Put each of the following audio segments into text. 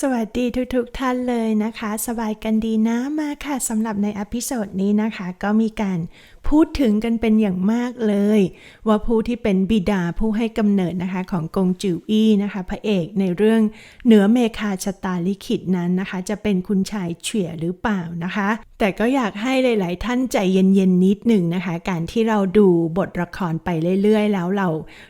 สวัสดีทุกๆทท่านเลยนะคะ สบายกันดีนะมาค่ะสำหรับในอพิโซดนี้นะคะ ก็มีการ พูดถึงกันเป็นอย่างมากเลย ว่าผู้ที่เป็นบิดาผู้ให้กำเนิดนะคะของกงจิวอี้นะคะพระเอกในเรื่องเหนือเมคาชะตาลิขิตนั้นนะคะ จะเป็นคุณชายเฉวียหรือเปล่านะคะ แต่ก็อยากให้หลาย ๆ ท่านใจเย็น ๆ นิดหนึ่งนะคะ การที่เราดูบทละครไปเรื่อย ๆ แล้วเรา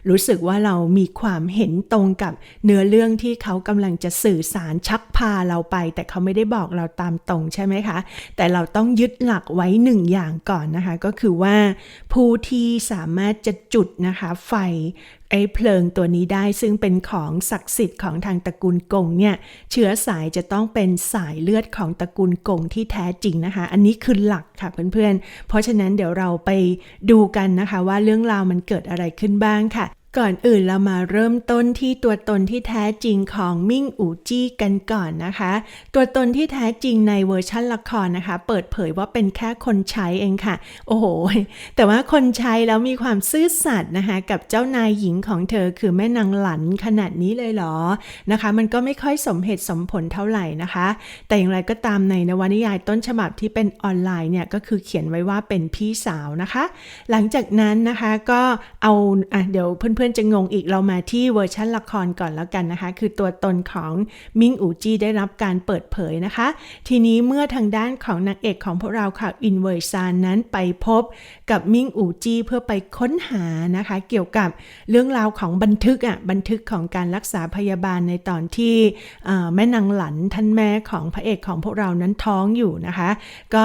รู้สึกว่าเรามีความเห็นตรงกับเนื้อเรื่องที่เขากำลังจะสื่อสารชักพาเราไป แต่เขาไม่ได้บอกเราตามตรงใช่ไหมคะ แต่เราต้องยึดหลักไว้หนึ่งอย่างก่อนนะคะ ก็คือือว่าผู้ที่สามารถจะจุดนะคะไฟไอ้เพลิงตัวนี้ได้ซึ่งเป็นของศักดิ์สิทธิ์ของทางตระกูลกงเนี่ยเชื้อสายจะต้องเป็นสายเลือดของตระกูลกงที่แท้จริงนะคะ อันนี้คือหลักค่ะเพื่อนๆ เพราะฉะนั้นเดี๋ยวเราไปดูกันนะคะว่าเรื่องราวมันเกิดอะไรขึ้นบ้างค่ะ ก่อนอื่นเรามาเริ่มต้นที่ตัวตนที่แท้จริงของมิ่งอูจี้กันก่อนนะคะ ตัวตนที่แท้จริงในเวอร์ชันละครนะคะ เปิดเผยว่าเป็นแค่คนใช้เองค่ะ โอ้โห แต่ว่าคนใช้แล้วมีความซื่อสัตย์นะคะ กับเจ้านายหญิงของเธอคือแม่นางหลันขนาดนี้เลยเหรอนะคะ มันก็ไม่ค่อยสมเหตุสมผลเท่าไหร่นะคะ แต่อย่างไรก็ตามในนวนิยายต้นฉบับที่เป็นออนไลน์เนี่ยก็คือเขียนไว้ว่าเป็นพี่สาวนะคะ หลังจากนั้นนะคะก็เอาอะเดี๋ยวเพื่อนๆจะงงอีกเรามาที่เวอร์ชันละครก่อนแล้วกันนะคะ คือตัวตนของมิงอูจีได้รับการเปิดเผยนะคะ ทีนี้เมื่อทางด้านของนางเอกของพวกเราค่ะอินเวอร์ซานนั้นไปพบกับมิงอูจีเพื่อไปค้นหานะคะ เกี่ยวกับเรื่องราวของบันทึกอะบันทึกของการรักษาพยาบาลในตอนที่แม่นางหลันท่านแม่ของพระเอกของพวกเรานั้นท้องอยู่นะคะ ก็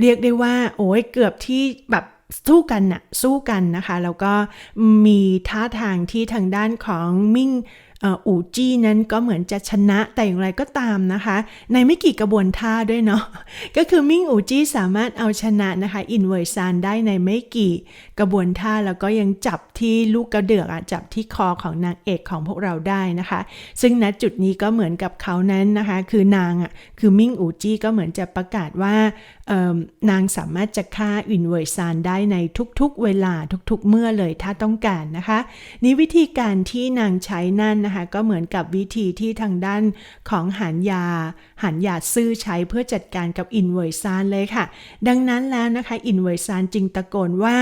เรียกได้ว่าโอ้ยเกือบที่แบบ สู้กันน่ะสู้กันนะคะ แล้วก็มีท่าทางที่ทางด้านของมิ่งอูจี้นั้นก็เหมือนจะชนะแต่อย่างไรก็ตามนะคะ ในไม่กี่กระบวนท่าด้วยเนาะก็คือมิ่งอูจี้สามารถเอาชนะนะคะอินเวอร์ซานได้ในไม่กี่กระบวนท่าแล้วก็ยังจับที่ลูกกระเดือกอะจับที่คอของนางเอกของพวกเราได้นะคะ ซึ่งณจุดนี้ก็เหมือนกับเขานั้นนะคะ คือนางอะคือมิ่งอูจี้ก็เหมือนจะประกาศว่า นางสามารถจะฆ่าอินเวอร์ซานได้ในทุกๆ เวลาทุกๆ เมื่อเลยถ้าต้องการนะคะ นี่วิธีการที่นางใช้นั่นนะคะ ก็เหมือนกับวิธีที่ทางด้านของหานยาหานยาซื่อใช้เพื่อจัดการกับอินเวอร์ซานเลยค่ะ ดังนั้นแล้วนะคะอินเวอร์ซานจึงตะโกนว่า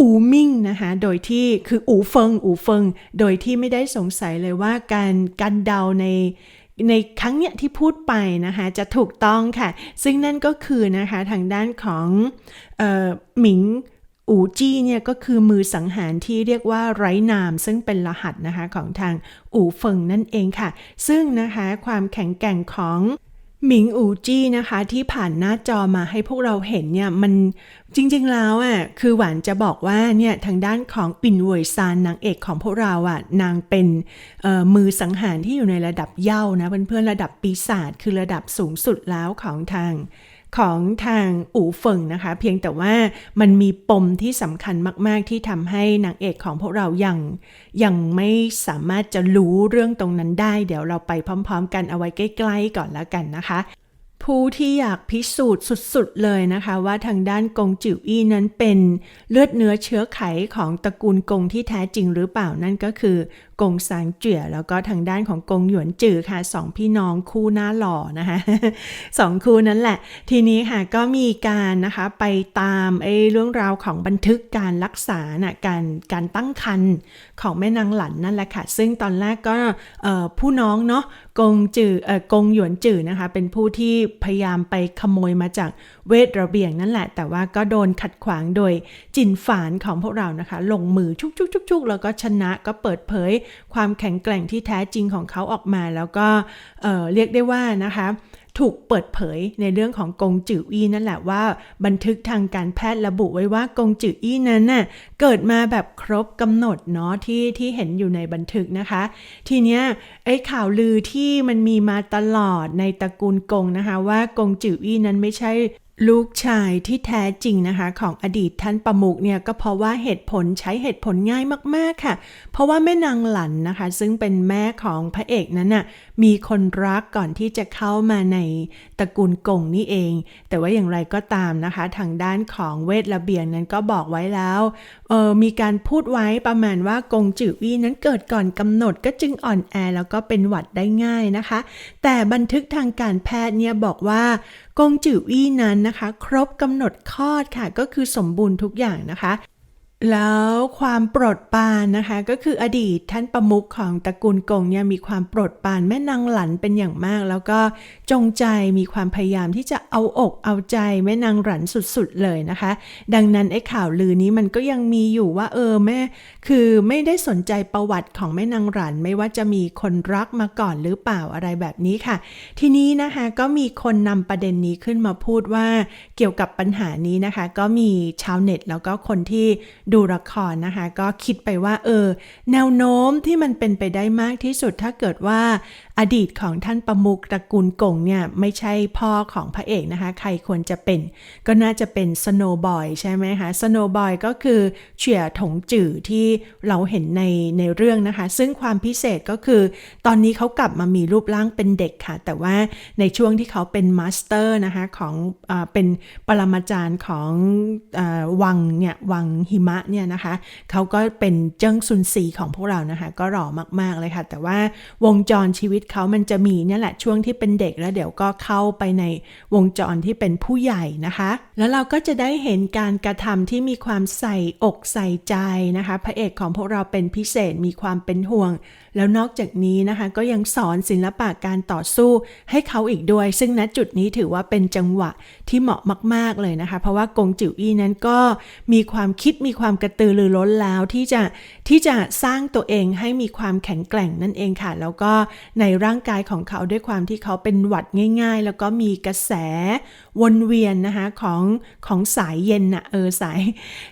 อูมิ่งนะคะโดยที่คืออูเฟิงอูเฟิง โดยที่ไม่ได้สงสัยเลยว่าการการเดาใน ในครั้งเนี้ยที่พูดไปนะคะจะถูกต้องค่ะ ซึ่งนั่นก็คือนะคะทางด้านของออหมิงอูจี้เนี่ยก็คือมือสังหารที่เรียกว่าไร้นาม ซึ่งเป็นรหัสนะคะของทางอู่เฟิงนั่นเองค่ะ ซึ่งนะคะความแข็งแกร่งของ หมิงอูจี้นะคะที่ผ่านหน้าจอมาให้พวกเราเห็นเนี่ยมันจริงๆแล้วอะคือหวานจะบอกว่าเนี่ยทางด้านของอินเวยซานนางเอกของพวกเราอะนางเป็นมือสังหารที่อยู่ในระดับเย่านะเพื่อนๆระดับปีศาจคือระดับสูงสุดแล้วของทาง ของทางอู่เฟิงนะคะ เพียงแต่ว่ามันมีปมที่สำคัญมาก ๆ ที่ทำให้นางเอกของพวกเรายังยังไม่สามารถจะรู้เรื่องตรงนั้นได้ เดี๋ยวเราไปพร้อม ๆ กันเอาไว้ใกล้ ๆ ก่อนแล้วกันนะคะผู้ที่อยากพิสูจน์สุดๆเลยนะคะ ว่าทางด้านกงจิ๋วอี้นั้นเป็นเลือดเนื้อเชื้อไขของตระกูลกงที่แท้จริงหรือเปล่านั่นก็คือ กงซางเจี๋ยแล้วก็ทางด้านของกงหยวนจือค่ะสองพี่น้องคู่หน้าหล่อนะคะสองคู่นั้นแหละ ทีนี้ค่ะก็มีการนะคะไปตามไอ้เรื่องราวของบันทึกการรักษาน่ะการการตั้งครรภ์ของแม่นางหลันนั่นแหละค่ะ ซึ่งตอนแรกก็ผู้น้องเนาะกงจือเอ่อกงหยวนจือนะคะ เป็นผู้ที่พยายามไปขโมยมาจากเวทระเบียงนั่นแหละ แต่ว่าก็โดนขัดขวางโดยจินฝานของพวกเรานะคะ ลงมือชุกๆๆๆแล้วก็ชนะก็เปิดเผยความแข็งแกร่งที่แท้จริงของเขาออกมา แล้วก็เเรียกได้ว่านะคะถูกเปิดเผยในเรื่องของกงจืออี้นั่นแหละว่า บันทึกทางการแพทย์ระบุไว้ว่ากงจืออี้นั้นน่ะเกิดมาแบบครบกำหนดเนาะที่ที่เห็นอยู่ในบันทึกนะคะ ทีเนี้ยไอ้ข่าวลือที่มันมีมาตลอดในตระกูลกงนะคะ ว่ากงจืออี้นั้นไม่ใช่ ลูกชายที่แท้จริงนะคะ ของอดีตท่านประมุกเนี่ยก็เพราะว่าเหตุผลใช้เหตุผลง่ายมากๆค่ะ เพราะว่าแม่นางหลันนะคะ ซึ่งเป็นแม่ของพระเอกนั้นน่ะมีคนรักก่อนที่จะเข้ามาในตระกูลกงนี่เอง แต่ว่าอย่างไรก็ตามนะคะ ทางด้านของเวทระเบียงนั้นก็บอกไว้แล้วเออมีการพูดไว้ประมาณว่ากงจือวี่นั้นเกิดก่อนกำหนดก็จึงอ่อนแอแล้วก็เป็นหวัดได้ง่ายนะคะ แต่บันทึกทางการแพทย์เนี่ยบอกว่า กงจือวี่นั้นนะคะ ครบกำหนดคลอดค่ะ ก็คือสมบูรณ์ทุกอย่างนะคะ แล้วความโปรดปานนะคะ ก็คืออดีตท่านประมุขของตระกูลกงเนี่ยมีความโปรดปานแม่นางหลันเป็นอย่างมาก แล้วก็จงใจมีความพยายามที่จะเอาอกเอาใจแม่นางหลันสุดๆเลยนะคะ ดังนั้นไอ้ข่าวลือนี้มันก็ยังมีอยู่ว่าเออแม่ คือไม่ได้สนใจประวัติของแม่นางหลัน ไม่ว่าจะมีคนรักมาก่อนหรือเปล่าอะไรแบบนี้ค่ะ ทีนี้นะคะก็มีคนนำประเด็นนี้ขึ้นมาพูดว่าเกี่ยวกับปัญหานี้นะคะ ก็มีชาวเน็ตแล้วก็คนที่ดูละครนะคะ ก็คิดไปว่าเออ แนวโน้มที่มันเป็นไปได้มากที่สุดถ้าเกิดว่า อดีตของท่านประมุกตระกูลกงเนี่ยไม่ใช่พ่อของพระเอกนะคะ ใครควรจะเป็น ก็น่าจะเป็นสโนบอยใช่ไหมคะสโนบอยก็คือเฉียถงจื่อที่เราเห็นในในเรื่องนะคะ ซึ่งความพิเศษก็คือ ตอนนี้เขากลับมามีรูปร่างเป็นเด็กค่ะ แต่ว่าในช่วงที่เขาเป็นมาสเตอร์นะคะของอเป็นปรมาจารย์ของอวังเนี่ยวังหิมะเนี่ยนะคะเขาก็เป็นเจิ้งซุนซีของพวกเรานะคะ ก็หล่อมากๆเลยค่ะ แต่ว่าวงจรชีวิตเขามันจะมีเนี่ยแหละช่วงที่เป็นเด็กแล้วเดี๋ยวก็เข้าไปในวงจรที่เป็นผู้ใหญ่นะคะ แล้วเราก็จะได้เห็นการกระทำที่มีความใส่อกใส่ใจนะคะ พระเอกของพวกเราเป็นพิเศษมีความเป็นห่วง แล้วนอกจากนี้นะคะก็ยังสอนศิลปะการต่อสู้ให้เขาอีกด้วย ซึ่งณจุดนี้ถือว่าเป็นจังหวะที่เหมาะมาก ๆเลยนะคะ เพราะว่ากงจิ๋วอี้นั้นก็มีความคิดมีความกระตือรือร้นแล้วที่จะที่จะสร้างตัวเองให้มีความแข็งแกร่งนั่นเองค่ะ แล้วก็ในร่างกายของเขาด้วยความที่เขาเป็นหวัดง่าย ๆ แล้วก็มีกระแสวนเวียนนะคะของของสายเย็นนะเออสาย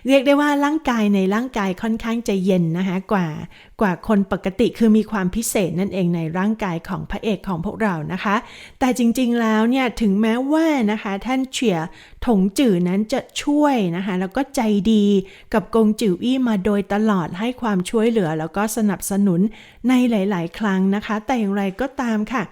เรียกได้ว่าร่างกายในร่างกายค่อนข้างจะเย็นนะคะกว่ากว่าคนปกติคือมีความพิเศษนั่นเองในร่างกายของพระเอกของพวกเรานะคะ แต่จริงๆแล้วเนี่ยถึงแม้ว่านะคะท่านเฉียถงจื่อนั้นจะช่วยนะคะแล้วก็ใจดีกับกงจื่ออี้มาโดยตลอดให้ความช่วยเหลือ แล้วก็สนับสนุนในหลาย ๆ ครั้งนะคะ แต่อย่างไรก็ตามค่ะ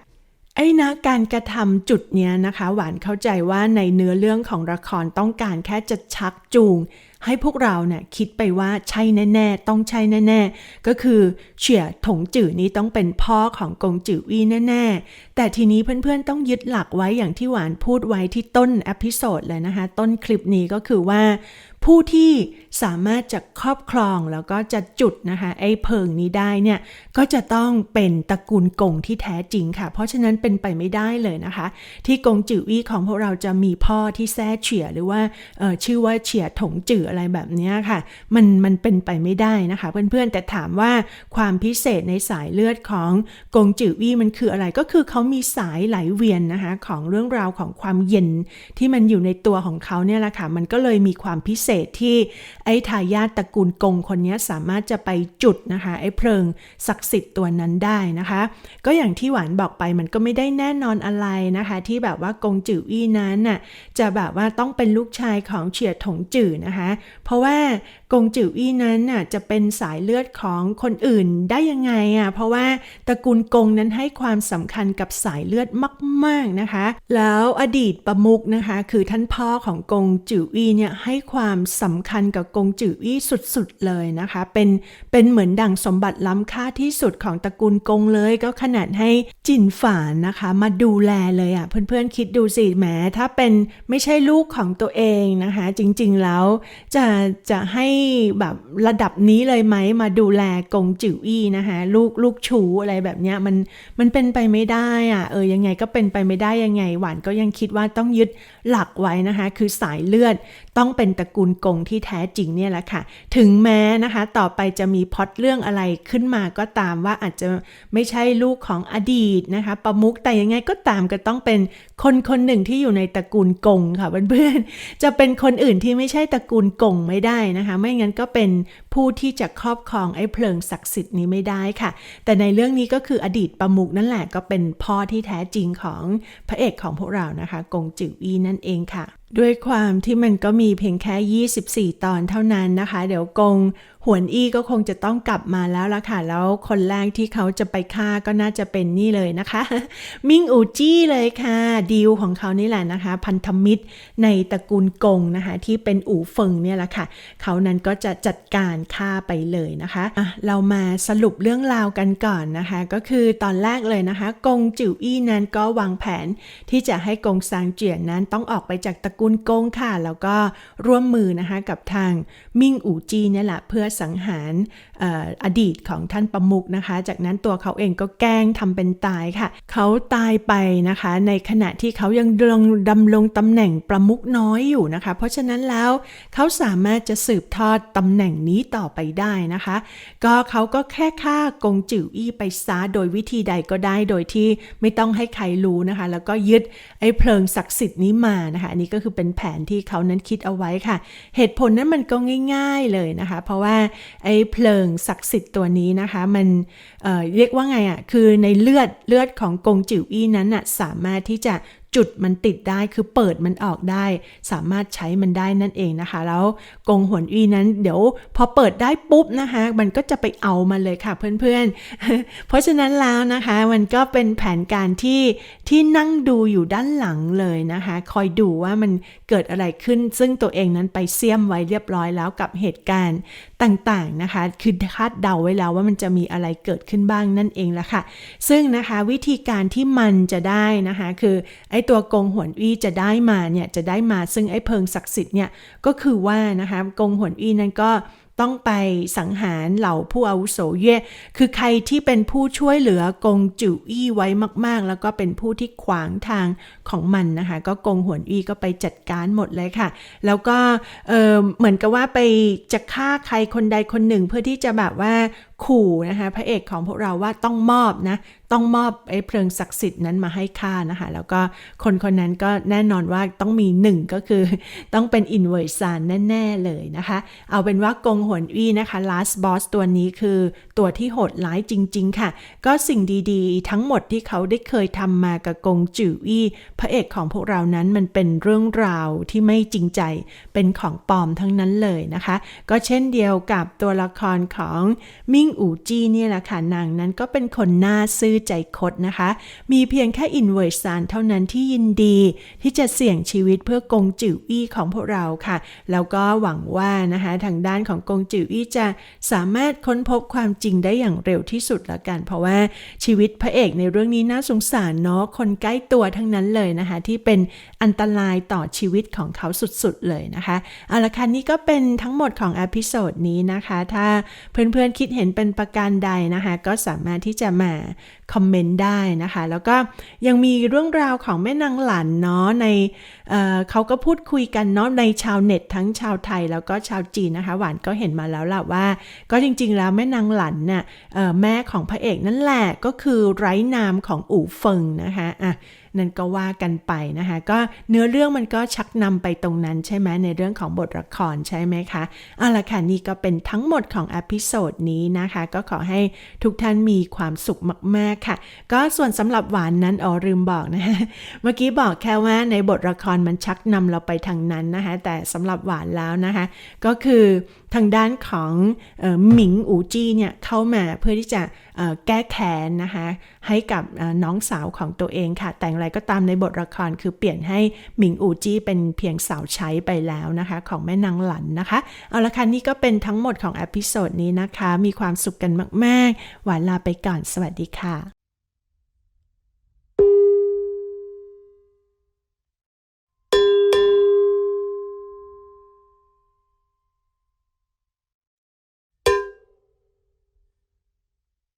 ไอ้นะการกระทำจุดเนี้ยนะคะ หวานเข้าใจว่าในเนื้อเรื่องของละครต้องการแค่จะชักจูง ให้พวกเราเนี่ยคิดไปว่าใช่แน่ๆ ต้องใช่แน่ๆ ก็คือเฉียถงจื่อนี้ต้องเป็นพ่อของกงจื่อวี่แน่ๆ แต่ทีนี้เพื่อนๆต้องยึดหลักไว้อย่างที่หวานพูดไว้ที่ต้นอพิโซดเลยนะคะ ต้นคลิปนี้ก็คือว่า ผู้ที่สามารถจะครอบครองแล้วก็จะจุดนะคะไอ้เพิงนี้ได้เนี่ยก็จะต้องเป็นตระกูลกงที่แท้จริงค่ะ เพราะฉะนั้นเป็นไปไม่ได้เลยนะคะ ที่กงจื่อวี่ของพวกเราจะมีพ่อที่แท้เฉียหรือว่าเออชื่อว่าเฉียถงจื่ออะไรแบบนี้ค่ะ มันมันเป็นไปไม่ได้นะคะ เพื่อนๆแต่ถามว่าความพิเศษในสายเลือดของกงจื่อวี่มันคืออะไรก็คือเขามีสายไหลเวียนนะคะของเรื่องราวของความเย็นที่มันอยู่ในตัวของเขาเนี่ยแหละค่ะมันก็เลยมีความพิเศษที่ไอ้ทายาทตระกูลกงคนนี้สามารถจะไปจุดนะคะ ไอ้เพลิงศักดิ์สิทธิ์ตัวนั้นได้นะคะ ก็อย่างที่หวานบอกไปมันก็ไม่ได้แน่นอนอะไรนะคะ ที่แบบว่ากงจื่ออี้นั้นน่ะจะแบบว่าต้องเป็นลูกชายของเฉียดถงจื่อนะคะ เพราะว่ากงจื่ออี้นั้นน่ะจะเป็นสายเลือดของคนอื่นได้ยังไงอะเพราะว่าตระกูลกงนั้นให้ความสำคัญกับสายเลือดมาก ๆนะคะ แล้วอดีตประมุกนะคะ คือท่านพ่อของกงจื่ออี้เนี่ยให้ความสำคัญกับกงจื่ออี้สุดๆเลยนะคะ เป็นเป็นเหมือนดั่งสมบัติล้ำค่าที่สุดของตระกูลกงเลยก็ขนาดให้จินฝานนะคะ มาดูแลเลยอะเพื่อนๆคิดดูสิแหมถ้าเป็นไม่ใช่ลูกของตัวเองนะคะ จริงๆแล้วจะจะให้แบบระดับนี้เลยไหมมาดูแลกงจื่ออี้นะคะลูกลูกชูอะไรแบบเนี้ยมันมันเป็นไปไม่ได้อะเออยังไงก็เป็นไปไม่ได้ยังไง หวานก็ยังคิดว่าต้องยึดหลักไว้นะคะคือสายเลือดต้องเป็นตระกูลกงที่แท้จริงเนี่ยแหละค่ะ ถึงแม้นะคะต่อไปจะมีพอดเรื่องอะไรขึ้นมาก็ตามว่าอาจจะไม่ใช่ลูกของอดีตนะคะประมุกแต่ยังไงก็ตามก็ต้องเป็นคนคนหนึ่งที่อยู่ในตระกูลกงค่ะเพื่อนๆจะเป็นคนอื่นที่ไม่ใช่ตระกูลกงไม่ได้นะคะไม่งั้นก็เป็นผู้ที่จะครอบครองไอ้เพลิงศักดิ์สิทธิ์นี้ไม่ได้ค่ะ แต่ในเรื่องนี้ก็คืออดีตประมุกนั่นแหละก็เป็นพ่อที่แท้จริงของพระเอกของพวกเรานะคะกงจิ๋วอีนั่นเองค่ะ ด้วยความที่มันก็มีเพียงแค่ 24 ตอนเท่านั้นนะคะ เดี๋ยวกง หวนอี้ก็คงจะต้องกลับมาแล้วละค่ะ แล้วคนแรกที่เขาจะไปฆ่าก็น่าจะเป็นนี่เลยนะคะ มิงอูจี้เลยค่ะดีลของเขานี่แหละนะคะ พันธมิตรในตระกูลกงนะคะ ที่เป็นอู่เฟิงเนี่ยแหละค่ะ เขานั้นก็จะจัดการฆ่าไปเลยนะคะะเรามาสรุปเรื่องราวกันก่อนนะคะ ก็คือตอนแรกเลยนะคะ กงจิ๋วอี้นั้นก็วางแผนที่จะให้กงซางเจียนนั้นต้องออกไปจากตระกูลกงค่ะ แล้วก็ร่วมมือนะคะกับทางมิงอูจีเนี่ยแหละเพื่อสังหารออดีตของท่านประมุกนะคะ จากนั้นตัวเขาเองก็แกล้งทำเป็นตายค่ะ เขาตายไปนะคะ ในขณะที่เขายังดำรงดำรงตำแหน่งประมุกน้อยอยู่นะคะ เพราะฉะนั้นแล้วเขาสามารถจะสืบทอดตำแหน่งนี้ต่อไปได้นะคะ ก็เขาก็แค่ฆ่ากงจิ๋วอี้ไปซาโดยวิธีใดก็ได้โดยที่ไม่ต้องให้ใครรู้นะคะ แล้วก็ยึดไอ้เพลิงศักดิ์สิทธิ์นี้มานะคะอันนี้ก็คือเป็นแผนที่เขานั้นคิดเอาไว้ค่ะ เหตุผลนั้นมันก็ง่าย ๆเลยนะคะ เพราะว่าไอ้เพลิงศักดิ์สิทธิ์ตัวนี้นะคะ มันเเรียกว่าไงอะ่ะคือในเลือดเลือดของกงจิ๋วอี้นั้นอะสามารถที่จะจุดมันติดได้คือเปิดมันออกได้ สามารถใช้มันได้นั่นเองนะคะ แล้วกงหวนอีนั้นเดี๋ยวพอเปิดได้ปุ๊บนะคะ มันก็จะไปเอามาเลยค่ะเพื่อนๆ เพราะฉะนั้นแล้วนะคะมันก็เป็นแผนการที่ที่นั่งดูอยู่ด้านหลังเลยนะคะ คอยดูว่ามันเกิดอะไรขึ้น ซึ่งตัวเองนั้นไปเสี่ยมไว้เรียบร้อยแล้วกับเหตุการณ์ต่างๆนะคะ คือคาดเดาไว้แล้วว่ามันจะมีอะไรเกิดขึ้นบ้างนั่นเองละค่ะ ซึ่งนะคะวิธีการที่มันจะได้นะคะ คือไอ้ตัวกงหวนอี้จะได้มาเนี่ยจะได้มาซึ่งไอ้เพิงศักดิ์สิทธิ์เนี่ยก็คือว่านะคะกงหวนอี้นั้นก็ต้องไปสังหารเหล่าผู้อาวุโสเย่คือใครที่เป็นผู้ช่วยเหลือกงจิ๋วอี้ไว้มาก ๆ แล้วก็เป็นผู้ที่ขวางทางของมันนะคะ ก็กงหวนอี้ก็ไปจัดการหมดเลยค่ะ แล้วก็เเหมือนกับว่าไปจะฆ่าใครคนใดคนหนึ่ง เพื่อที่จะแบบว่าขู่นะคะ พระเอกของพวกเราว่าต้องมอบนะต้องมอบไอ้เพลิงศักดิ์สิทธิ์นั้นมาให้ข้านะคะ แล้วก็คนคนนั้นก็แน่นอนว่าต้องมีหนึ่งก็คือ ต้องเป็นอินเวอร์ซานแน่ ๆ เลยนะคะ เอาเป็นว่ากงหวนอี้นะคะ last boss ตัวนี้คือตัวที่โหดร้ายจริง ๆ ค่ะ ก็สิ่งดีๆ ทั้งหมดที่เขาได้เคยทำมากับกงจิ๋วอี้พระเอกของพวกเรานั้นมันเป็นเรื่องราวที่ไม่จริงใจ เป็นของปลอมทั้งนั้นเลยนะคะ ก็เช่นเดียวกับตัวละครของมิ่งอูจี้เนี่ยแหละค่ะนางนั้นก็เป็นคนหน้าซื่อใจคดนะคะ มีเพียงแค่อินเวอร์ซานเท่านั้นที่ยินดี ที่จะเสี่ยงชีวิตเพื่อกงจิ๋วอี้ของพวกเราค่ะ แล้วก็หวังว่านะคะทางด้านของกงจิ๋วอี้จะสามารถค้นพบความจริงได้อย่างเร็วที่สุดละกัน เพราะว่าชีวิตพระเอกในเรื่องนี้น่าสงสารเนาะคนใกล้ตัวทั้งนั้นเลยนะคะ ที่เป็นอันตรายต่อชีวิตของเขาสุดๆเลยนะคะเอาละค่ะนี่ก็เป็นทั้งหมดของอพิโซดนี้นะคะ ถ้าเพื่อนๆคิดเห็นเป็นประการใดนะคะ ก็สามารถที่จะมาคอมเมนต์ได้นะคะ แล้วก็ยังมีเรื่องราวของแม่นางหลันเนาะในเเขาก็พูดคุยกันเนาะในชาวเน็ตทั้งชาวไทยแล้วก็ชาวจีนนะคะ หวานก็เห็นมาแล้วล่ะว่า ก็จริงๆแล้วแม่นางหลันน่ะแม่ของพระเอกนั่นแหละก็คือไร้นามของอู่เฟิงนะคะอะ นั่นก็ว่ากันไปนะคะ ก็เนื้อเรื่องมันก็ชักนำไปตรงนั้นใช่ไหมในเรื่องของบทละครใช่ไหมคะเอาละค่ะนี่ก็เป็นทั้งหมดของอพิโซดนี้นะคะ ก็ขอให้ทุกท่านมีความสุขมากๆค่ะ ก็ส่วนสำหรับหวานนั้นอ๋อลืมบอกนะคะเมื่อกี้บอกแค่ว่าในบทละครมันชักนำเราไปทางนั้นนะคะ แต่สำหรับหวานแล้วนะคะ ก็คือ ทางด้านของหมิงอูจี้เนี่ยเข้ามาเพื่อที่จะแก้แค้นนะคะให้กับน้องสาวของตัวเองค่ะ แต่อย่างไรก็ตามในบทละครคือเปลี่ยนให้หมิงอูจี้เป็นเพียงสาวใช้ไปแล้วนะคะ ของแม่นางหลันนะคะ เอาละค่ะนี่ก็เป็นทั้งหมดของอพิโซดนี้นะคะ มีความสุขกันมาก ๆ หวานลาไปก่อนสวัสดีค่ะ